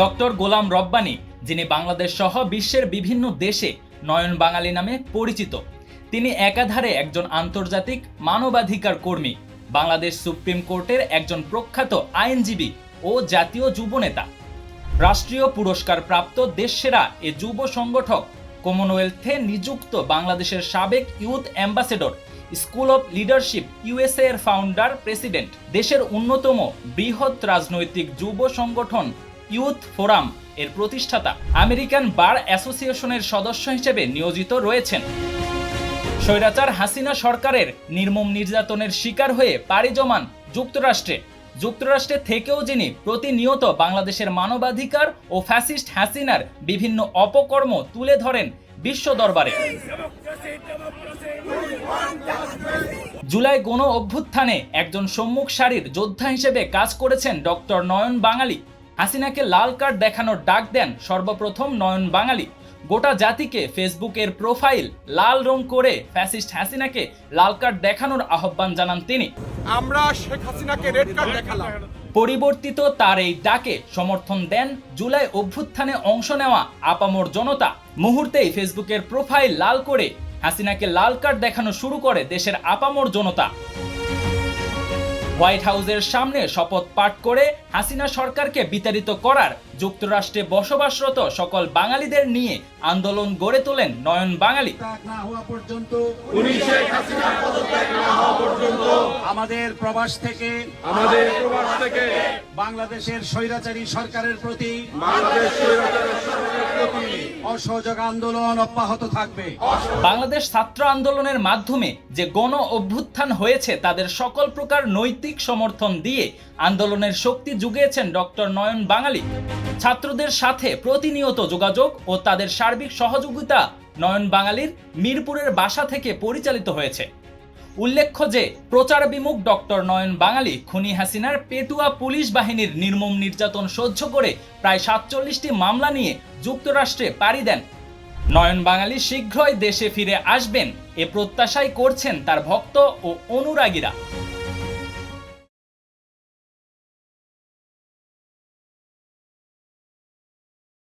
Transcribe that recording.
Doctor Golam Rabbani, যিনি বাংলাদেশ সহ বিশ্বের বিভিন্ন দেশে নয়ন বাঙালি নামে পরিচিত, তিনি একাধারে একজন আন্তর্জাতিক মানবাধিকার কর্মী, বাংলাদেশ সুপ্রিম কোর্টের একজন প্রখ্যাত আইনজীবী ও জাতীয় যুবনেতা রাষ্ট্রীয় পুরস্কার প্রাপ্ত দেশসেরা এ যুব সংগঠক কমনওয়েলথে নিযুক্ত বাংলাদেশের সাবেক youth ambassador school of leadership, USA এর ফাউন্ডার প্রেসিডেন্ট দেশের অন্যতম বৃহৎ রাজনৈতিক যুব সংগঠন ইউথ ফোরাম এর প্রতিষ্ঠাতা। আমেরিকান বার অ্যাসোসিয়েশনের সদস্য হিসেবে নিয়োজিত রয়েছেন। স্বৈরাচার হাসিনা সরকারের নির্মম নির্যাতনের শিকার হয়ে পাড়ি জমান যুক্তরাষ্ট্রে। যুক্তরাষ্ট্রে থেকেও যিনি প্রতিনিয়ত বাংলাদেশের মানবাধিকার ও ফ্যাসিস্ট হাসিনার বিভিন্ন অপকর্ম তুলে ধরেন বিশ্ব দরবারে। জুলাই গণ অভ্যুত্থানে একজন সম্মুখ সারির যোদ্ধা হিসেবে কাজ করেছেন ডক্টর নয়ন বাঙালি। হাসিনাকে লাল কার্ড দেখানোর ডাক দেন সর্বপ্রথম নয়ন বাঙালি। গোটা জাতিকে ফেসবুকের প্রোফাইল লাল রং করে ফ্যাসিস্ট হাসিনাকে লাল কার্ড দেখানোর আহ্বান জানান তিনি। আমরা শেখ হাসিনাকে রেড কার্ড দেখালাম। পরিবর্তিত তার এই ডাকে সমর্থন দেন জুলাই অভ্যুত্থানে অংশ নেওয়া আপামর জনতা। মুহূর্তেই ফেসবুকের প্রোফাইল লাল করে হাসিনাকে লাল কার্ড দেখানো শুরু করে দেশের আপামর জনতা। হোয়াইট হাউসের সামনে শপথ পাঠ করে হাসিনা সরকারকে বিতাড়িত করার যুক্তরাষ্ট্রে বসবাসরত সকল বাঙালিদের নিয়ে আন্দোলন গড়ে তোলেন নয়ন বাঙালি। না হওয়া পর্যন্ত আমাদের প্রবাস থেকে আমাদের প্রবাস থেকে বাংলাদেশের স্বৈরাচারী সরকারের প্রতি অসহযোগ আন্দোলন অব্যাহত থাকবে। বাংলাদেশ ছাত্র আন্দোলনের মাধ্যমে যে গণ অভ্যুত্থান হয়েছে তাদের সকল প্রকার নৈতিক সমর্থন দিয়ে আন্দোলনের শক্তি জুগিয়েছেন ডক্টর নয়ন বাঙালি। ছাত্রদের সাথে প্রতিনিয়ত যোগাযোগ ও তাদের সার্বিক সহযোগিতা নয়ন বাঙালির মিরপুরের বাসা থেকে পরিচালিত হয়েছে। উল্লেখ্য যে প্রচার বিমুখ ডক্টর নয়ন বাঙালি খুনি হাসিনার পেটুয়া পুলিশ বাহিনীর নির্মম নির্যাতন সহ্য করে প্রায় সাতচল্লিশটি মামলা নিয়ে যুক্তরাষ্ট্রে পাড়ি দেন। নয়ন বাঙালি শীঘ্রই দেশে ফিরে আসবেন, এ প্রত্যাশাই করছেন তার ভক্ত ও অনুরাগীরা।